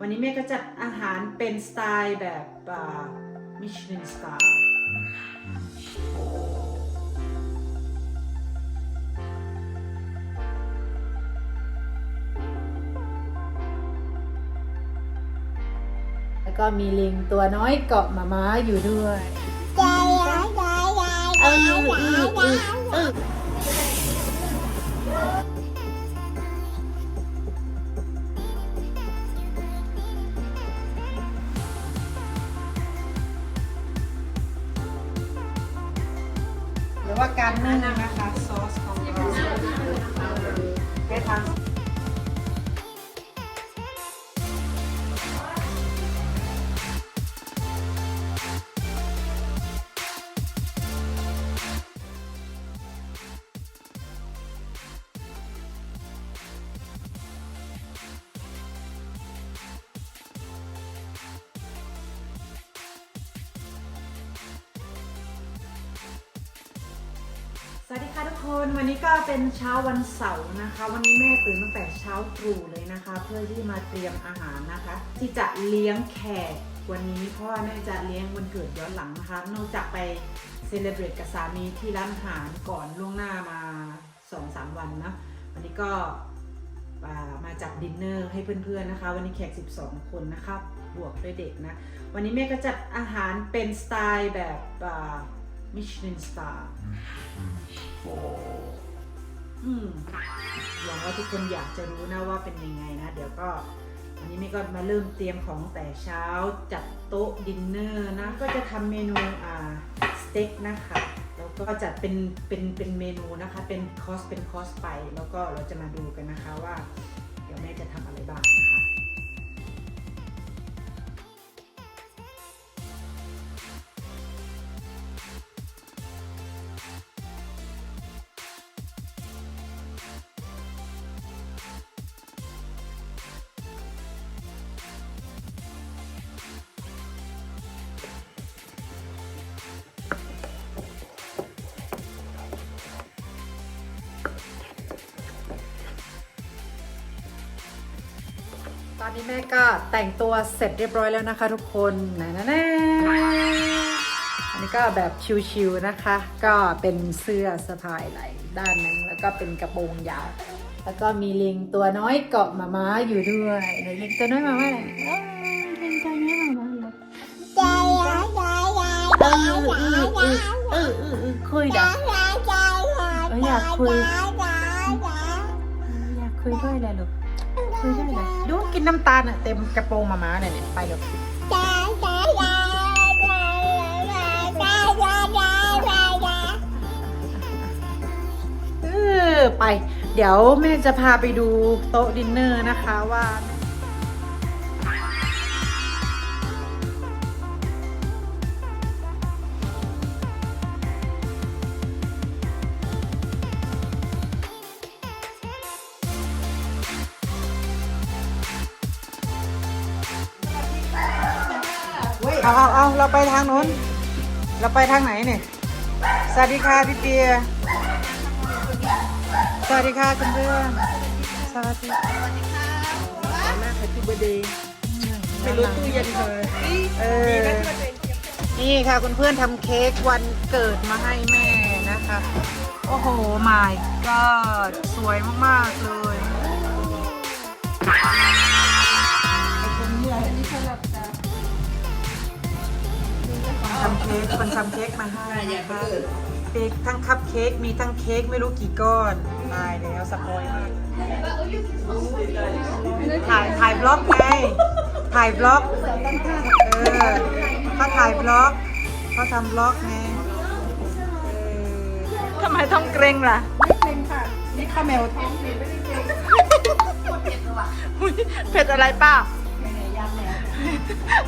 วันนี้แม่ก็จัดอาหารเป็นสไตล์แบบมิชลินสตาร์แล้วก็มีลิงตัวน้อยเกาะหมาม้าอยู่ด้วยเออเออเออ ว่าการนึ่งนะคะซอสของเราแค่ทาน คนวันนี้ก็เป็นเช้าวันเสาร์นะคะ วันนี้แม่ตื่นตั้งแต่เช้าตรู่เลยนะคะ เพื่อที่มาเตรียมอาหารนะคะ ที่จะเลี้ยงแขกวันนี้เพราะว่าแม่จะเลี้ยงวันเกิดย้อนหลังนะคะ นอกจากไปเซเลบรตกับสามีที่ร้านอาหารก่อนล่วงหน้ามา2-3วันนะวันนี้ก็มาจัดดินเนอร์ให้เพื่อนๆนะคะ วันนี้แขก 12 คนนะคะบวกด้วยเด็กนะ วันนี้แม่ก็จัดอาหารเป็นสไตล์แบบ มิชลินสตาร์อืมหวังว่าทุกคนอยากจะรู้นะว่าเป็นยังไงนะ เดี๋ยวก็วันนี้แม่ก็มาเริ่มเตรียมของแต่เช้าจัดโต๊ะดินเนอร์นะ ก็จะทำเมนูอ่าสเต็กนะคะแล้วก็จัดเป็นเป็นเป็นเมนูนะคะ เป็นคอร์สเป็นคอร์สไป แล้วก็เราจะมาดูกันนะคะว่า เดี๋ยวแม่จะทำอะไรบ้างนะคะ อนนี้แม่ก็แต่งตัวเสร็จเรียบร้อยแล้วนะคะทุกคนนะนะนะอันนี้ก็แบบชิวๆนะคะ ก็เป็นเสื้อสะพายไหล่ด้านนึงแล้วก็เป็นกระโปรงยาว แล้วก็มีลิงตัวน้อยเกาะมาม้าอยู่ด้วยไหนลิงตัวน้อยมาม้าไหนเอ้ยลิงตัวน้อยมาม้าเหรออเออเออเออเออคุยดี๋ยวเอออยากคุยอยากคุยด้วยเลยลูก ด้เลยดูกินน้ำตาลอะเต็มกระโปรงมาม้าเนี่ยเนี่ยไปเลยไป เดี๋ยวแม่จะพาไปดูโต๊ะดินเนอร์นะคะว่า เอาเอาเอาเราไปทางนู้น เราไปทางไหนเนี่ยสวัสดีค่ะพี่เปีย สวัสดีค่ะคุณเพื่อนสวัสดีค่ะสวัสดีค่ะแม่แฮปปี้เบอร์เดย์ไม่รู้ตู้เย็นเลยเออนี่ค่ะคุณเพื่อนทำเค้กวันเกิดมาให้แม่นะคะ โอ้โหมายก็สวยมาก ๆ เลย ทำเค้กคนทำเค้กมาให้นะคะเค้กทั้งคัพเค้กมีทั้งเค้กไม่รู้กี่ก้อนตายแล้วสปอยมากถ่ายถ่ายบล็อกไงถ่ายบล็อกเออเขาถ่ายบล็อกเขาทำบล็อกไงเออทำไมต้องเกรงล่ะไม่เกรงค่ะนี่ข้าวแมวท้องเผ็ดไม่ได้เกรงเผ็ดอะไรป้า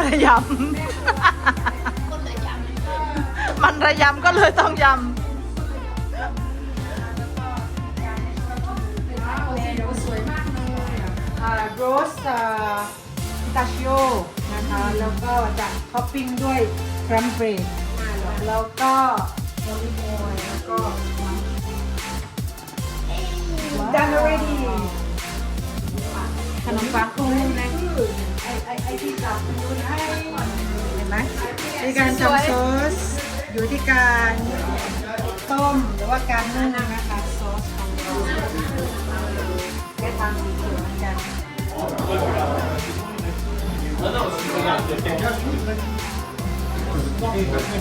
ระยำ มันระยำก็เลยต้องยำโรสพิตาชิโอนะคะ แล้วก็จะท็อปปิ้งด้วยแครมเบรดแล้วก็โอลิฟออยล์แล้วก็ done already ขนมปังคูนะมีการทำซอส อยู่ที่การต้มหรือว่าการนึ่งนะคะซอสของเราแค่ทำสีเขียวมือนกัน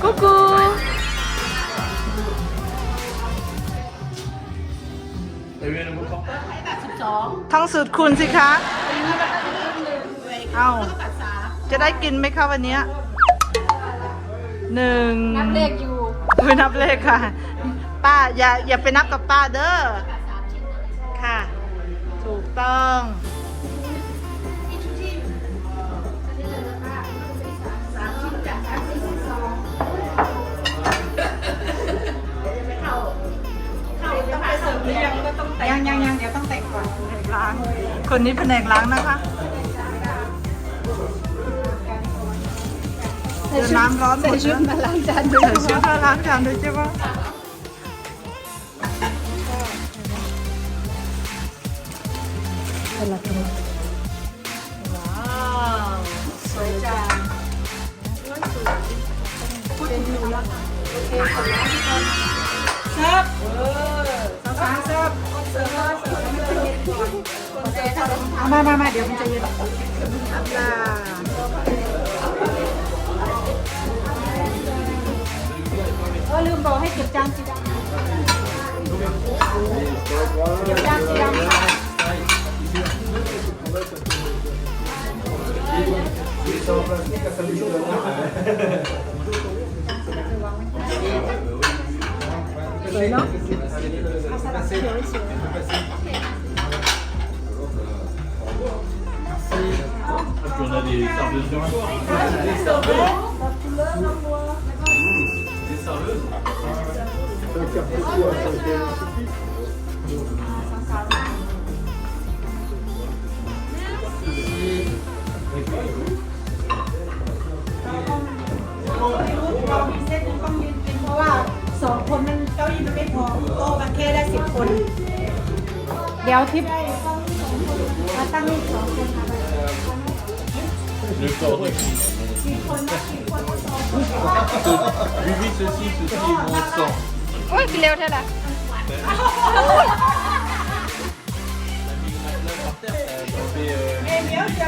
กุ๊กกูท่องสูตรคุณสิคะ เอาจะได้กินไหมคะวันเนี้ย หนึ่งนับเลขอยู่ไปนับเลขค่ะ ป้าอย่าอย่าไปนับกับป้าเด้อค่ะ ถูกต้องยังยังยังเดี๋ยวต้องแต่งก่อนแผนกล้าง คนนี้แผนกล้างนะคะ เดี๋ยวน้ำร้อนหมใส่ดชุดนะมาล้างจานด้วยใส่ชุดมาล้างจานด้วยใช่ปะว้า กให้เก็บจานสีดำเก็บจานสีดำค่ะสวยเนาะเอาสลัดเขียวให้สวย On a des serveuses de main. สองคนมันเก้าอี้มันไม่พอโต๊ะมันแค่ได้สิบคน เดี๋ยวทิปมาตั้งนี่สองคนค่ะ Le corps de qui สี่คนนะสี่คนก็สองคน Oui, oui, ceci, ceci est mon sang. โอ้ยกินเร็วเท่าไหร่เนื้อเน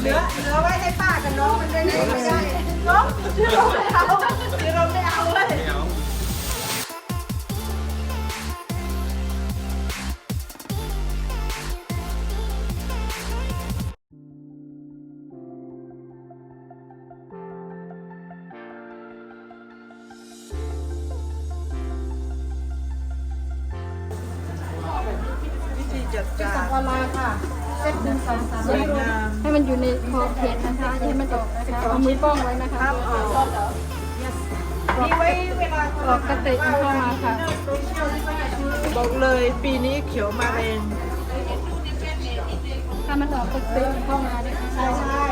เหลือเหลือไว้ให้ป้ากับน้องมันได้ไหมไม่ได้น้องคือเราไม่เอาคือเราไม่เอา เอามือป้องไว้นะคะนี่ไว้เวลาออกกระติกเข้ามาค่ะ บอกเลยปีนี้เขียวมาแรงถ้ามันออกกระติกเข้ามาเนี่ยใช่ใช่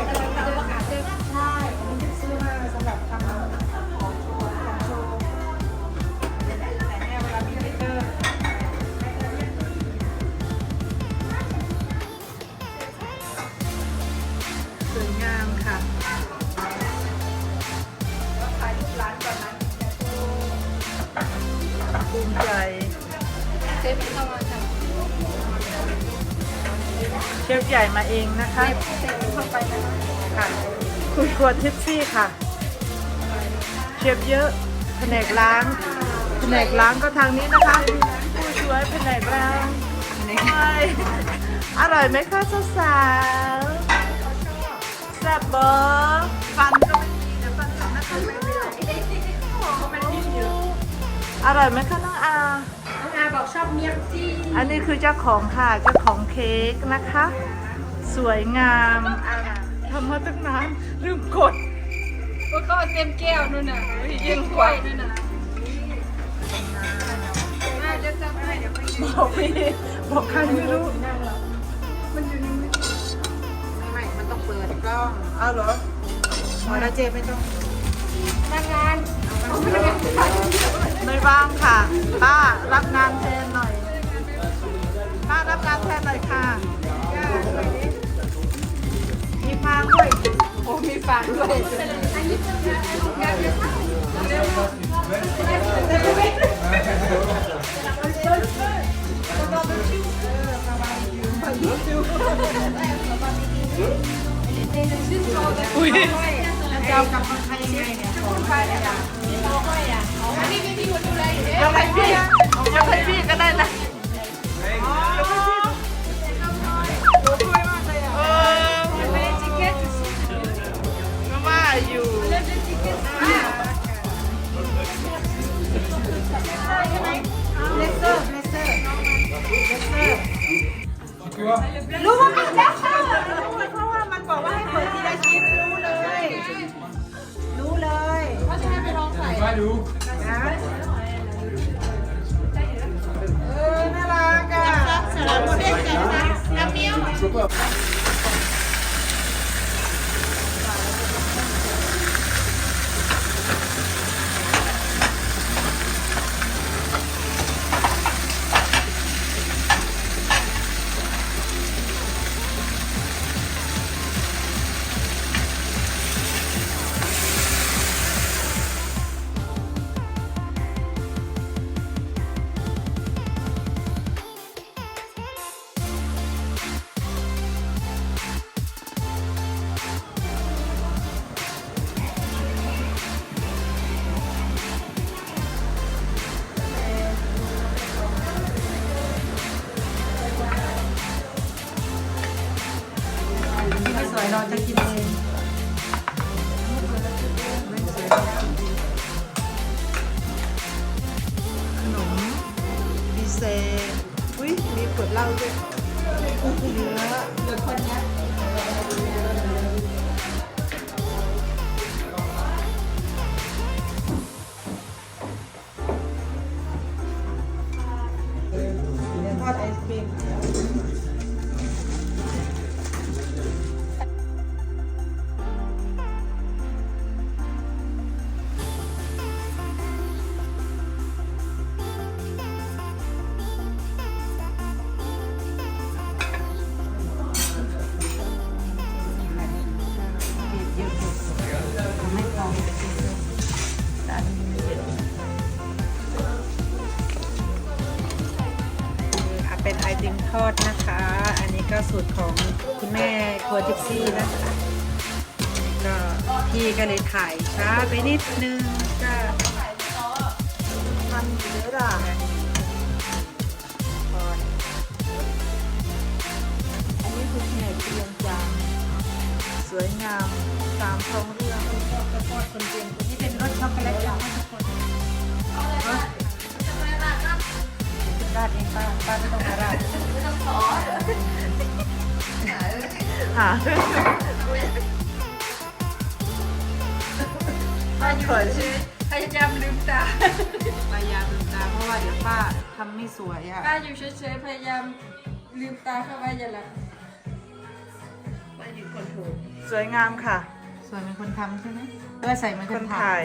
เชฟใหญ่มาเองนะคะเซฟเข้าไปนะคะค่ะคุณครัวทิปซี่ค่ะ เชฟเยอะแผนกล้างแผนกล้างก็ทางนี้นะคะผู้ช่วยแผนกล้างใช่อร่อยไหมคะสาวๆแซ่บเบอร์ฟันก็ไม่มีเดี๋ยวฟันสองนะคะไม่มีอร่อยไหมคะน้องอาน้องอา บอกชอบเมียงจี้อันนี้คือเจ้าของค่ะเจ้าของเค้กนะคะ สวยงามทำมาตั้งนานลืมกดว่าเขาเอาเต็มแก้วนู่นน่ะยิ่งกว่านู่นน่ะมาเดี๋ยวจำให้เดี๋ยวไปกินบอกพี่บอกใครไม่รู้มันอยู่ในมือไม่มันต้องเปิดกล้องเอาเหรอหมอแล้วเจไม่ต้องพนักงานไไม่ว่างค่ะ ป้ารับงานแทนหน่อย ป้ารับงานแทนหน่อยค่ะมีฟางด้วย โอ้มีฟางด้วยอุ้ยจะากับคนไทยยังไงเนี่ย ของใครเนี่ยเอาไปพี่เอาไปพี่ก็ได้นะอ๋อหนูช่วยมากเลยอะเออก็ว่าอยู่เล เราจะกิน อดนะคะ อันนี้ก็สูตรของคุณแม่ครัวทิปซี่นะคะก็พี่ก็เลยถ่ายช้าไปนิดนึงก็มันเยอะอะพอแล้วอันนี้คือแขนเรียงจานสวยงามตามท้องเรื่องชอบกระทอดคนเตียวนี้เป็นรสช็อกโกแลตยังไม่ทุกคน ราดเองป้าป้าไม่ต้องมาราดไม่ต้องขอหาป้าเขินใช่ไหมพยายามลืมตาพยายามลืมตาเพราะว่าเดี๋ยวป้าทำไม่สวยอะป้าอยู่เฉยๆพยายามลืมตาเข้าไว้อย่าหลับสวยงามค่ะ สวยเป็นคนทำใช่ไหมเออใส่เป็นคนถ่าย